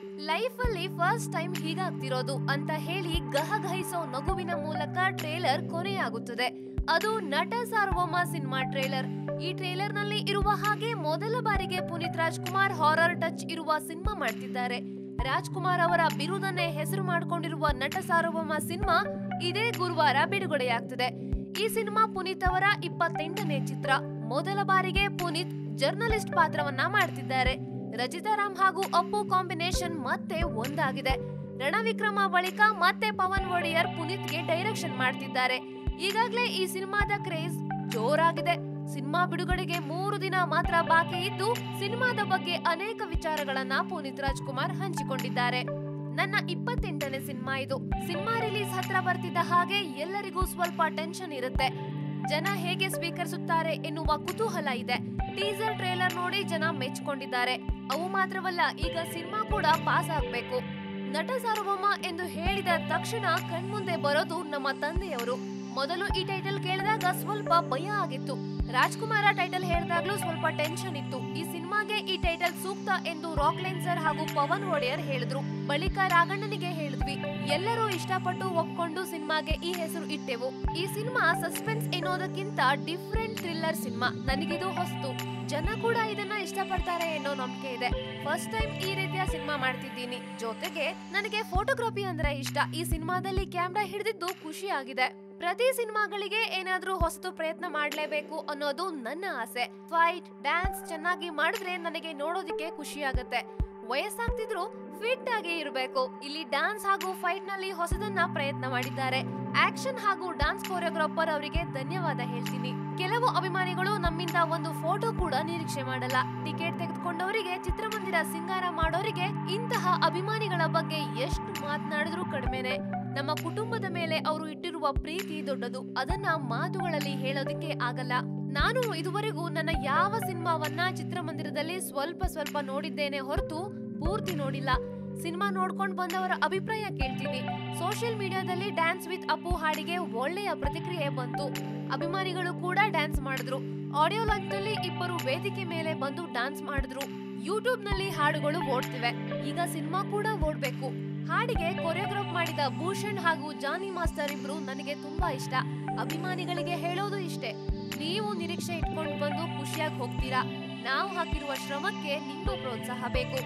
Life ಅಲ್ಲಿ first time ಹೀಗಾಗ್ತಿರೋದು ಅಂತ ಹೇಳಿ ಗಹಗಹಿಸೋ ನಗುವಿನ ಮೂಲಕ ಟ್ರೇಲರ್ ಕೊನೆಯಾಗುತ್ತದೆ. ಅದು ನಟ ಸಾರ್ವಮ ಸಿನಿಮಾ ಟ್ರೇಲರ್. ಈ ಟ್ರೇಲರ್ನಲ್ಲಿ ಇರುವ ಹಾಗೆ ಮೊದಲ ಬಾರಿಗೆ ಪುನೀತ್ ರಾಜ್ಕುಮಾರ್ ಹಾರರ್ ಟಚ್ ಇರುವ ಸಿನಿಮಾ ಮಾಡ್ತಿದ್ದಾರೆ. ರಾಜ್ಕುಮಾರ್ ಅವರ ಬಿರುದನ್ನೇ ಹೆಸರು ಮಾಡಿಕೊಂಡಿರುವ ನಟ ಸಾರ್ವಮ ಸಿನಿಮಾ ಇದೇ ಗುರುವಾರ ಬಿಡುಗಡೆಯಾಗ್ತದೆ. ಈ ಸಿನಿಮಾ ಪುನೀತ್ ಅವರ ಇಪ್ಪತ್ತೆಂಟನೇ ಚಿತ್ರ. ಮೊದಲ ಬಾರಿಗೆ ಪುನೀತ್ ಜರ್ನಲಿಸ್ಟ್ ಪಾತ್ರವನ್ನ ಮಾಡ್ತಿದ್ದಾರೆ. ರಚಿತಾರಾಮ್ ಹಾಗೂ ಅಪ್ಪು ಕಾಂಬಿನೇಷನ್ ಮತ್ತೆ ಒಂದಾಗಿದೆ. ರಣವಿಕ್ರಮ ಬಳಿಕ ಮತ್ತೆ ಪವನ್ ಒಡೆಯರ್ ಪುನೀತ್ಗೆ ಡೈರೆಕ್ಷನ್ ಮಾಡ್ತಿದ್ದಾರೆ. ಈಗಾಗಲೇ ಈ ಸಿನಿಮಾದ ಕ್ರೇಜ್ ಜೋರಾಗಿದೆ. ಸಿನಿಮಾ ಬಿಡುಗಡೆಗೆ ಮೂರು ದಿನ ಮಾತ್ರ ಬಾಕಿ ಇದ್ದು, ಸಿನಿಮಾದ ಬಗ್ಗೆ ಅನೇಕ ವಿಚಾರಗಳನ್ನ ಪುನೀತ್ ರಾಜ್ಕುಮಾರ್ ಹಂಚಿಕೊಂಡಿದ್ದಾರೆ. ನನ್ನ ಇಪ್ಪತ್ತೆಂಟನೇ ಸಿನಿಮಾ ಇದು. ಸಿನಿಮಾ ರಿಲೀಸ್ ಹತ್ರ ಬರ್ತಿದ್ದ ಹಾಗೆ ಎಲ್ಲರಿಗೂ ಸ್ವಲ್ಪ ಟೆನ್ಷನ್ ಇರುತ್ತೆ. ಜನ ಹೇಗೆ ಸ್ವೀಕರಿಸುತ್ತಾರೆ ಎನ್ನುವ ಕುತೂಹಲ ಇದೆ. ಟೀಸರ್ ಟ್ರೇಲರ್ ನೋಡಿ ಜನ ಮೆಚ್ಕೊಂಡಿದ್ದಾರೆ ಅವು ಮಾತ್ರವಲ್ಲ, ಈಗ ಸಿನಿಮಾ ಕೂಡ ಪಾಸ್ ಆಗ್ಬೇಕು. ನಟ ಸಾರ್ವಭೌಮ ಎಂದು ಹೇಳಿದ ತಕ್ಷಣ ಕಣ್ಮುಂದೆ ಬರೋದು ನಮ್ಮ ತಂದೆಯವರು. ಮೊದಲು ಈ ಟೈಟಲ್ ಕೇಳಿದಾಗ ಸ್ವಲ್ಪ ಭಯ ಆಗಿತ್ತು. ರಾಜ್ಕುಮಾರ ಟೈಟಲ್ ಹೇಳಿದಾಗ್ಲೂ ಸ್ವಲ್ಪ ಟೆನ್ಷನ್ ಇತ್ತು. ಈ ಸಿನಿಮಾಗೆ ಈ ಟೈಟಲ್ ಸೂಕ್ತ ಎಂದು ರಾಕ್ ಲೆನ್ಸರ್ ಹಾಗೂ ಪವನ್ ಒಡೆಯರ್ ಹೇಳಿದ್ರು. ಬಳಿಕ ರಾಘಣ್ಣನಿಗೆ ಹೇಳಿದ್ವಿ, ಎಲ್ಲರೂ ಇಷ್ಟಪಟ್ಟು ಒಪ್ಕೊಂಡು ಸಿನಿಮಾಗೆ ಈ ಹೆಸರು ಇಟ್ಟೆವು. ಈ ಸಿನಿಮಾ ಸಸ್ಪೆನ್ಸ್ ಎನ್ನೋದಕ್ಕಿಂತ ಡಿಫ್ರೆಂಟ್ ಥ್ರಿಲ್ಲರ್ ಸಿನಿಮಾ. ನನಗಿದು ಹೊಸ್ತು. ಜನ ಕೂಡ ಇದನ್ನ ಇಷ್ಟಪಡ್ತಾರೆ ಅನ್ನೋ ನಂಬಿಕೆ ಇದೆ. ಫಸ್ಟ್ ಟೈಮ್ ಈ ರೀತಿಯ ಸಿನಿಮಾ ಮಾಡ್ತಿದ್ದೀನಿ. ಜೊತೆಗೆ ನನಗೆ ಫೋಟೋಗ್ರಫಿ ಅಂದ್ರೆ ಇಷ್ಟ. ಈ ಸಿನಿಮಾದಲ್ಲಿ ಕ್ಯಾಮ್ರಾ ಹಿಡಿದಿದ್ದು ಖುಷಿ ಆಗಿದೆ. ಪ್ರತಿ ಸಿನಿಮಾಗಳಿಗೆ ಏನಾದ್ರೂ ಹೊಸತು ಪ್ರಯತ್ನ ಮಾಡಲೇಬೇಕು ಅನ್ನೋದು ನನ್ನ ಆಸೆ. ಫೈಟ್, ಡ್ಯಾನ್ಸ್ ಚೆನ್ನಾಗಿ ಮಾಡಿದ್ರೆ ನನಗೆ ನೋಡೋದಿಕ್ಕೆ ಖುಷಿ ಆಗತ್ತೆ ವಯಸ್ಸಾಗ್ತಿದ್ರು ಫಿಟ್ ಆಗಿ ಇರಬೇಕು. ಇಲ್ಲಿ ಡ್ಯಾನ್ಸ್ ಹಾಗೂ ಫೈಟ್ನಲ್ಲಿ ಹೊಸದನ್ನ ಪ್ರಯತ್ನ ಮಾಡಿದ್ದಾರೆ. ಆಕ್ಷನ್ ಹಾಗೂ ಡ್ಯಾನ್ಸ್ ಕೊರಿಯೋಗ್ರಾಫರ್ ಅವರಿಗೆ ಧನ್ಯವಾದ ಹೇಳ್ತೀನಿ. ಕೆಲವು ಅಭಿಮಾನಿಗಳು ನಮ್ಮಿಂದ ಒಂದು ಫೋಟೋ ಕೂಡ ನಿರೀಕ್ಷೆ ಮಾಡಲ್ಲ. ಟಿಕೆಟ್ ತೆಗೆದುಕೊಂಡವರಿಗೆ, ಚಿತ್ರಮಂದಿರ ಸಿಂಗಾರ ಮಾಡೋರಿಗೆ ಇಂತಹ ಅಭಿಮಾನಿಗಳ ಬಗ್ಗೆ ಎಷ್ಟು ಮಾತನಾಡಿದ್ರು ಕಡಿಮೆನೆ. ನಮ್ಮ ಕುಟುಂಬದ ಮೇಲೆ ಅವರು ಇಟ್ಟಿರುವ ಪ್ರೀತಿ ದೊಡ್ಡದು. ಅದನ್ನ ಮಾತುಗಳಲ್ಲಿ ಹೇಳೋದಕ್ಕೆ ಆಗಲ್ಲ. ನಾನು ಇದುವರೆಗೂ ನನ್ನ ಯಾವ ಸಿನಿಮಾವನ್ನ ಚಿತ್ರಮಂದಿರದಲ್ಲಿ ಸ್ವಲ್ಪ ಸ್ವಲ್ಪ ನೋಡಿದ್ದೇನೆ ಹೊರತು ಪೂರ್ತಿ ನೋಡಿಲ್ಲ. ಸಿನಿಮಾ ನೋಡ್ಕೊಂಡು ಬಂದವರ ಅಭಿಪ್ರಾಯ ಕೇಳ್ತೀನಿ. ಸೋಷಿಯಲ್ ಮೀಡಿಯಾದಲ್ಲಿ ಡ್ಯಾನ್ಸ್ ವಿತ್ ಅಪ್ಪು ಹಾಡಿಗೆ ಒಳ್ಳೆಯ ಪ್ರತಿಕ್ರಿಯೆ ಬಂತು. ಅಭಿಮಾನಿಗಳು ಕೂಡ ಡ್ಯಾನ್ಸ್ ಮಾಡಿದ್ರು. ಆಡಿಯೋ ಲಾಂಚ್ನಲ್ಲಿ ಇಬ್ಬರು ವೇದಿಕೆ ಮೇಲೆ ಬಂದು ಡ್ಯಾನ್ಸ್ ಮಾಡಿದ್ರು. ಯೂಟ್ಯೂಬ್ನಲ್ಲಿ ಹಾಡುಗಳು ಓಡ್ತಿವೆ. ಈಗ ಸಿನಿಮಾ ಕೂಡ ಓಡ್ಬೇಕು. ಹಾಡಿಗೆ ಕೊರಿಯೋಗ್ರಾಫ್ ಮಾಡಿದ ಭೂಷಣ್ ಹಾಗೂ ಜಾನಿ ಮಾಸ್ಟರ್ ಇಬ್ರು ನನಗೆ ತುಂಬಾ ಇಷ್ಟ. ಅಭಿಮಾನಿಗಳಿಗೆ ಹೇಳೋದು ಇಷ್ಟೇ. ನೀವು ನಿರೀಕ್ಷೆ ಇಟ್ಕೊಂಡು ಬಂದು ಖುಷಿಯಾಗಿ ಹೋಗ್ತೀರಾ? ನಾವು ಹಾಕಿರುವ ಶ್ರಮಕ್ಕೆ ನಿಮ್ಗೂ ಪ್ರೋತ್ಸಾಹ ಬೇಕು.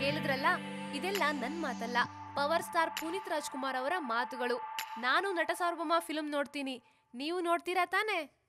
ಕೇಳಿದ್ರಲ್ಲ? ಇದೆಲ್ಲ ನನ್ ಮಾತಲ್ಲ. ಪವರ್ ಸ್ಟಾರ್ ಪುನೀತ್ ರಾಜ್ಕುಮಾರ್ ಅವರ ಮಾತುಗಳು. ನಾನು ನಟ ಸಾರ್ವಭೌಮ ಫಿಲ್ಮ್ ನೋಡ್ತೀನಿ. ನೀವು ನೋಡ್ತೀರಾ ತಾನೇ?